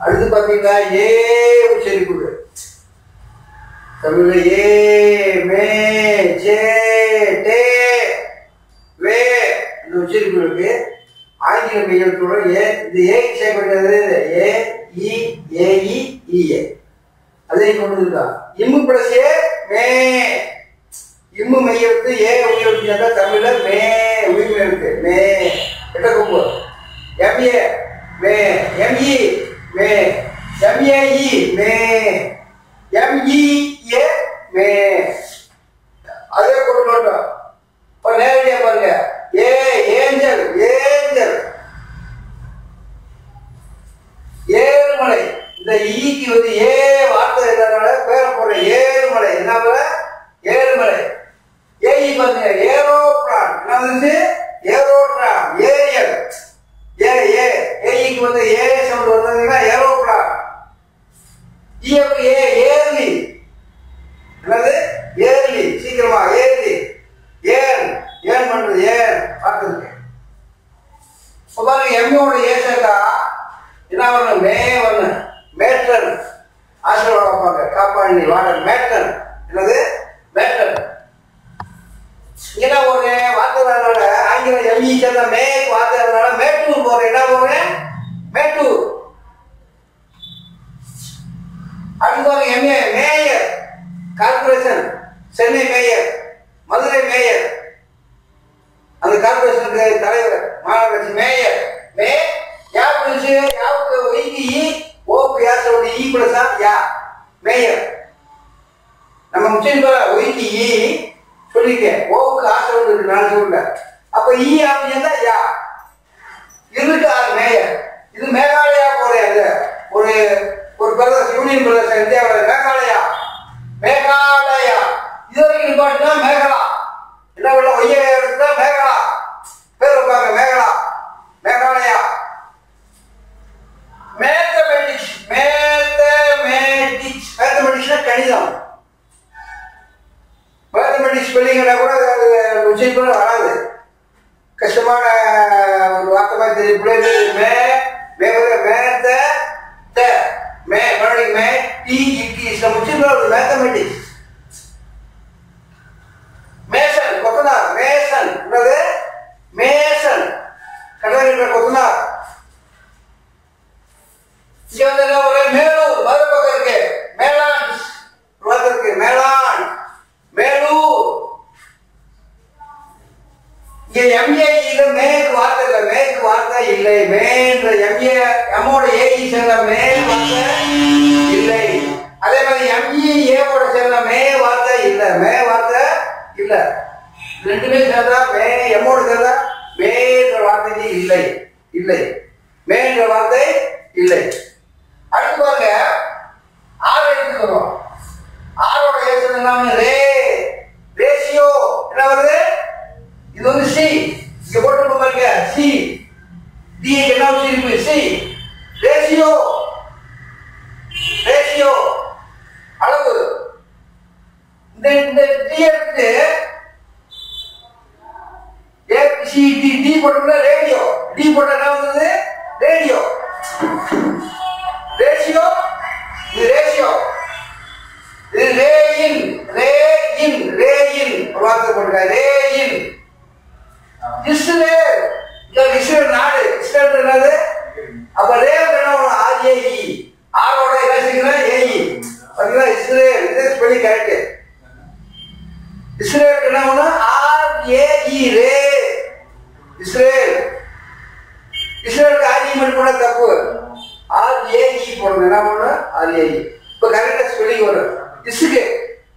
அடுத்து பார்த்தீங்கன்னா ஏ உச்சரிப்புகள் தமிழ்ல ஏ மே ஜே டே வே இந்த உச்சரிப்பு இருக்கு. ஆங்கில மெய்யெழுத்தோட ஏ இது ஏ செய்யப்பட்டது ஏ இ ஏ இ இ ஏ. அதே கொண்டு இருக்கான் இம்மு பிளஸ் ஏ மே. இம்மு மையத்து ஏ உயிரெழுத்து சேர்ந்தா தமிழ்ல மே உயிர் இருக்கு மே. எட்ட கும்பு. M A may. M E may M A E may M E A may அதே கொண்டு வரட்டும் இப்போ நேரடியா பாருங்க ஏ ஏஞ்சல் ஏஞ்சல் ஏழுமலை இந்த ஈக்கு வந்து ஏ வார்த்தை இருக்கிறதுனால பேரை போடுற ஏழுமலை என்ன போல ஏழுமலை ஏஇ பாருங்க ஏரோப்ளான் என்ன வந்து ஏரோப்ளான் ஏரியல் ஏ ஏ ஏஇக்கு வந்து ஏ சவுண்ட் வந்ததுன்னா aeroplane E F A early என்னது ஏர்லி சீக்கிரமா ஏர்லி ஏன் ஏன் பார்த்துருக்கேன் இப்போ பாருங்க எம்ஏவோட ஏ சேர்த்தா என்ன வரணும்? மே வரணும். மேட்டர். ஆசிரியர் வைப்பாங்க காப்பாணி வாடர் மேட்டர். என்னது? மேட்டர். இங்கே ஒரு வார்த்தை ஆங்கிலம் எம்இ சேர்ந்த மே வார்த்தை மேட்டூர் போறேன் என்ன போறேன் மேட்டூர் அடுத்து பாருங்க M A mayor corporation Chennai mayor Madurai mayor அந்த கார்பரேஷனுக்கு தலைவர் மாநகராட்சி மேயர் மே யா பிளஸ் யாவுக்கு ஒய்க்கு இ ஓக்கு யா சொல்றது இ பிளஸ் யா. மேயர். நம்ம முச்சின் போல ஒய்க்கு ஈ சொல்லிருக்கேன் ஓவுக்கு ஆசை ஒன்று நான் சொல்லல. அப்ப ஈ அப்படின்னா யா. இருக்கு ஆறு மேயர். இது மேகாலயா போறேன் அது ஒரு ஒரு பிரதேசம் யூனியன் பிரதேசம் இந்தியாவில் மேகாலயா மேகாலயா இது வரைக்கும் பாட்டுனா மேகலா என்ன உள்ள ஒய்ய எடுத்தா மேகலா பேர் வைப்பாங்க மேகலா மேகாலயா மேத்தமெட்டிக்ஸ் மேத்தமெட்டிக்ஸ் மேத்தமெட்டிக்ஸ்னா கணிதம் மேத்தமெட்டிக்ஸ் ஸ்பெல்லிங்னா கூட அது உச்சரிப்பு வராது கஷ்டமான ஒரு வார்த்தை மாதிரி தெரியும் பிள்ளைங்க மே மே வந்து மேத்த த மே மறுபடியும் மே டி இக்கி நம்ம உச்சரிப்பு ஒரு மேத்தமெட்டிக்ஸ் மேசன் கொத்தனார் மேசன் என்னது? மேசன் கடற்கரை கொத்தனார் இங்க வந்து என்ன ஒரு மேலூர் இருக்கு. மேலான். இருக்கு மேலான். மேலூர் இங்க எம்ஏ இல்ல மேற்கு வார்த்தை இல்லை. மேற்கு வார்த்தை இல்லை. மேன்ற எம்ஏ எம்மோட ஏஇ சேர்ந்த மே இல்ல. ரெண்டுமே சேர்ந்தா மே எம்மோட சேர்ந்தா மேன்ற வார்த்தைக்கு இல்லை. இல்லை. மேன்ற வார்த்தை இல்லை. அடுத்து பாருங்க. ஆறு எழுத்து வரும் ஆறோட எழுத்து என்ன ரே ரேஷியோ. என்ன வருது? இது வந்து சி. இங்க போட்டு பாருங்க. சி. டி என்ன வச்சிருக்கு? சி. ரேஷியோ. ரேஷியோ. அளவு. இந்த இந்த டி எடுத்து ஏ சி டி டி போட்டோம்னா ரேடியோ டி போட்டா என்ன வந்தது? ரேடியோ ரேஷியோ இது ரேஷியோ இது ரேயின் ரேயின் ரேயின் ஒரு வார்த்தை போட்டுருக்க ரேயின் இஸ்ரேல் இஸ்ரேல் நாடு இஸ்ரேல் என்னது அப்ப ரேல் என்ன ஆர்ஏஇ ஆரோட என்ன செய்யணும் ஏஇ பாத்தீங்களா இஸ்ரேல் இது ஸ்பெல்லிங் கரெக்ட் இஸ்ரேல் என்ன ஒண்ணு R A E ray Israel இஸ்ரேலுக்கு ஆர்இ மட்டும் போட தப்பு ஆர் ஏஇ போடணும். என்ன பண்ணணும் ஆர் இப்போ கரெக்டா ஸ்பெல்லிங் வரும் இசுக்கு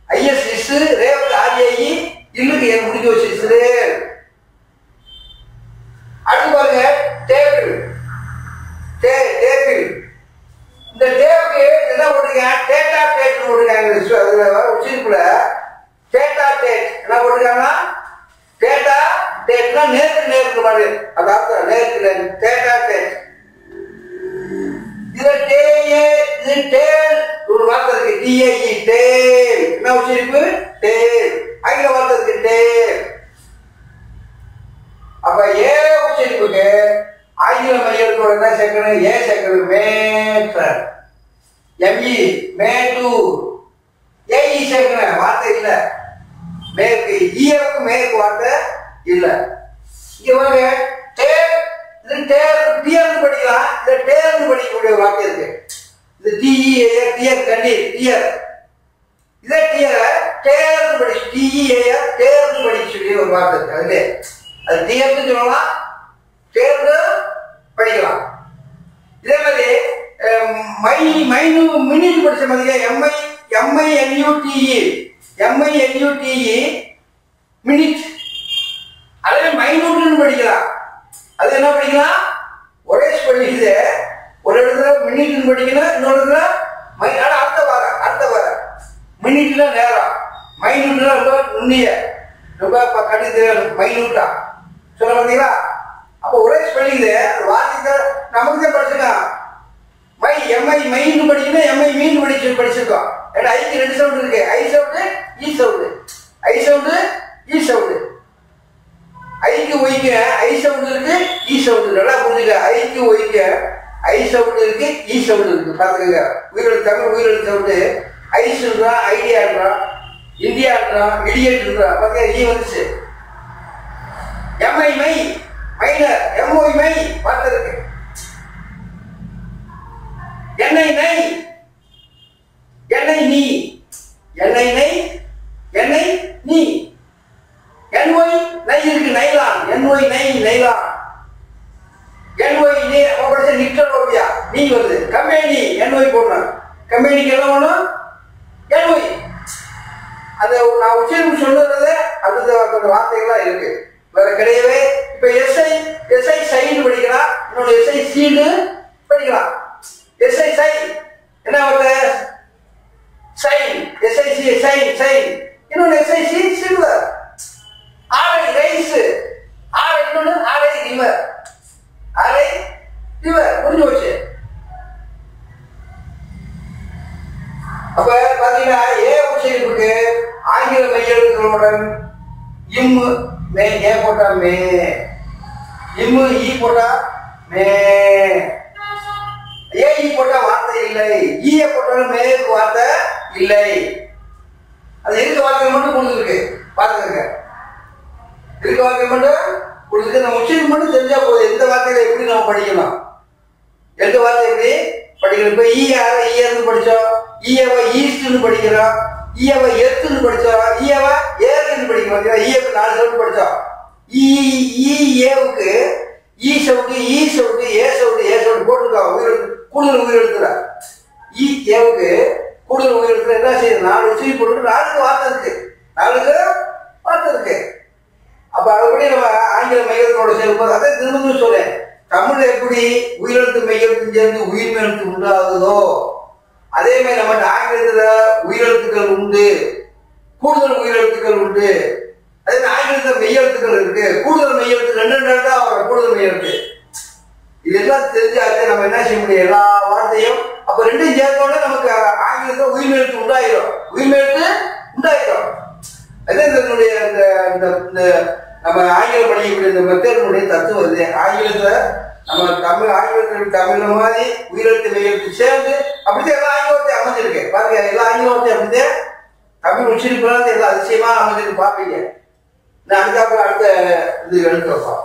ஐஎஸ் இசு ரேவுக்கு ஆர்ஏஇ இல்லுக்கு என் முடிஞ்சு வச்சு இசுரு அடுத்து பாருங்க டேபிள் டே டேபிள் இந்த டேபிள் என்ன போட்டிருக்காங்க? டேட்டா டேட் போட்டிருக்காங்க அதுல உச்சிருப்புல டேட்டா டேட் என்ன போட்டிருக்காங்கன்னா? டேட்டா டேட்னா நேருக்கு நேருக்கு மாதிரி அதாவது நேருக்கு டேட்டா டேட் இதுல டேயே இது டேல் ஒரு வார்த்தை இருக்கு டிஏஇ டேல் என்ன உச்சரிப்பு? டேல் ஆங்கில வார்த்தை இருக்கு டேல் அப்ப ஏ உச்சரிப்புக்கு ஆங்கில மையத்தோட என்ன சேர்க்கணும்? ஏ சேர்க்கணும். Mat matron M E Mettur. A E e சேர்க்கிறேன் வார்த்தை இல்லை. மேற்கு. E ஈயவுக்கு மேற்கு வார்த்தை இல்லை. இங்க பாருங்க. இது டேர் டியர்னு படிக்கலாம். இந்த டேர்னு படிக்கக்கூடிய வாக்கு இருக்கு. இது D E A R dear கண்ணீர் டியர் இதே டியர் டேர்னு படி டிஇஏஆர் டேர்னு படிக்க சொல்லி ஒரு வார்த்தை இருக்கு. அதுல அது டியர்னு சொல்லலாம் டேர்னு படிக்கலாம். இதே மாதிரி மை மைனு மினிட் படிச்ச மாதிரி M I M I N U T E M I N U T E minute. அதே மைனூட்னு படி அது என்ன படிக்கலாம் ஒரே படிக்குது ஒரு இடத்துல மினிட்னு படிக்கணும் இன்னொரு இடத்துல மை அடுத்த வாரம் அடுத்த வாரம். மினிட்ல நேரம். மைனூட்ல ரொம்ப நுண்ணிய. ரொம்ப கடித மைனூட்டா. சொல்ல பார்த்தீங்களா அப்போ ஒரே ஸ்பெல்லிங் வார்த்தை நமக்கு தான் படிச்சிருக்கான் மை எம்ஐ மைன்னு படிக்கணும் எம்ஐ மீன் படிச்சு படிச்சிருக்கோம். ஏன்னா ஐக்கு ரெண்டு சவுண்ட் இருக்கு. I sound E sound I sound E sound ஐக்கு ஒய்க்க ஐ சவுண்ட் இருக்கு e இ சவுண்டு நல்லா புரிஞ்சுக்க. ஐக்கு ஒய்க்க ஐ சவுண்ட் இருக்கு இ சவுண்ட் இருக்கு. பார்த்துக்கங்க. உயிரெழு தமிழ் உயிரெழு சவுண்டு. ஐஸ்ன்றான் ஐடியான்றான் இந்தியான்றான் இடியட்ன்றான் பாத்தீங்க ஈ e வந்துச்சு. M I my minor M O my பார்த்துருக்கு இருக்கு மை நை எண்ணெய் நீ எண்ணெய் நை எண்ணெய் நீ என்ஒய் நை இருக்கு nylon N Y ny nylon N Y நீ அவன் படிச்ச நிக்டலோபியா நீ வருது கம்பெனி என்ஒய் போடணும் கம்பெனிக்கு என்ன வேணும் கேள்வி. அந்த நான் உச்சரிப்பு சொன்னதுல அந்த கொஞ்சம் வார்த்தைகள்லாம் இருக்கு. வேற கிடையவே. இப்ப எஸ்ஐ எஸ்ஐ சைன்னு படிக்கலாம். இன்னொன்று எஸ்ஐ சீடு படிக்கலாம். எஸ்ஐ சை என்ன வருது sign S I C sign sign இன்னொன்று எஸ்ஐ சி சில்வர் ஆரை ரைஸ் ஆரை இன்னொன்று ஆரை ரிவர் ஆரை ரிவர் புரிஞ்சு வச்சு அப்ப பாத்தீங்கன்னா ஏ உச்சரிப்புக்கு ஆங்கில மெய்யெழுத்துக்களுடன் இம் மே ஏ போட்டா மே. இம்மு ஈ போட்டா மே. ஏ ஈ போட்டா வார்த்தை இல்லை. ஈய போட்டாலும் மே வார்த்தை இல்லை. அது இருக்க வார்த்தை மட்டும் கொடுத்துருக்கு. பாத்துக்கங்க இருக்க வார்த்தை மட்டும் கொடுத்துருக்கு. நம்ம உச்சரிப்பு மட்டும் தெரிஞ்சா போதும். எந்த வார்த்தையில எப்படி நம்ம படிக்கணும் எந்த வார்த்தை எப்படி படிக்கணும் இப்ப ஈ யார? இருந்து படிச்சோம். ஈயவ ஈஸ்ட்னு படிக்கிறோம் ஈயவ எத்துன்னு படிச்சோம் ஈயவ ஏர்னு படிக்கிறோம் ஈயவ நாலு சவுண்ட் படிச்சோம் E E ஏவுக்கு E sound E sound A sound A sound போட்டுருக்காங்க உயிர் கூடுதல் உயிர் எழுத்துல ஈ ஏவுக்கு கூடுதல் உயிர் எழுத்துல என்ன செய்யுது? நாலு உச்சரி போட்டு நாலுக்கு வார்த்தை இருக்கு. நாலுக்கு வார்த்தை இருக்கு. அப்ப அதுபடி நம்ம ஆங்கில மையத்தோட சேரும்போது அதை திரும்ப சொல்றேன். தமிழ் எப்படி உயிரெழுத்து மையெழுத்து சேர்ந்து உயிர் எழுத்து உண்டாகுதோ? அதே மாதிரி நம்ம ஆங்கிலத்துல உயிரெழுத்துக்கள் உண்டு. கூடுதல் உயிரெழுத்துக்கள் உண்டு. அதே மாதிரி ஆங்கிலத்துல மெய்யெழுத்துக்கள் இருக்கு. கூடுதல் மெய்யெழுத்து ரெண்டு ரெண்டு தான் வரும் கூடுதல் மெய்யெழுத்து. இதெல்லாம் தெரிஞ்சாச்சு நம்ம என்ன செய்ய முடியும்? எல்லா வார்த்தையும் அப்ப ரெண்டும் சேர்த்தோட நமக்கு ஆங்கிலத்துல உயிர்மெழுத்து உண்டாயிரும். உயிர்மெழுத்து உண்டாயிரும். அதே இதனுடைய இந்த இந்த இந்த நம்ம ஆங்கிலம் படிக்கக்கூடிய இந்த மெத்தனுடைய தத்துவம் இது. ஆங்கிலத்தை நம்ம தமிழ் ஆங்கிலத்தில் தமிழ் மாதிரி உயிரெழுத்து மெய்யெழுத்து சேர்ந்து அப்படித்தான் எல்லா ஆங்கிலத்தையும் அமைஞ்சிருக்கு. பாருங்க எல்லா ஆங்கிலத்தையும் அப்படித்தான் தமிழ் உச்சரிப்புலாம் எல்லாம் அதிசயமா அமைஞ்சிருக்கு. பார்ப்பீங்க நான் அடுத்த அடுத்த இது எடுத்து வைப்போம்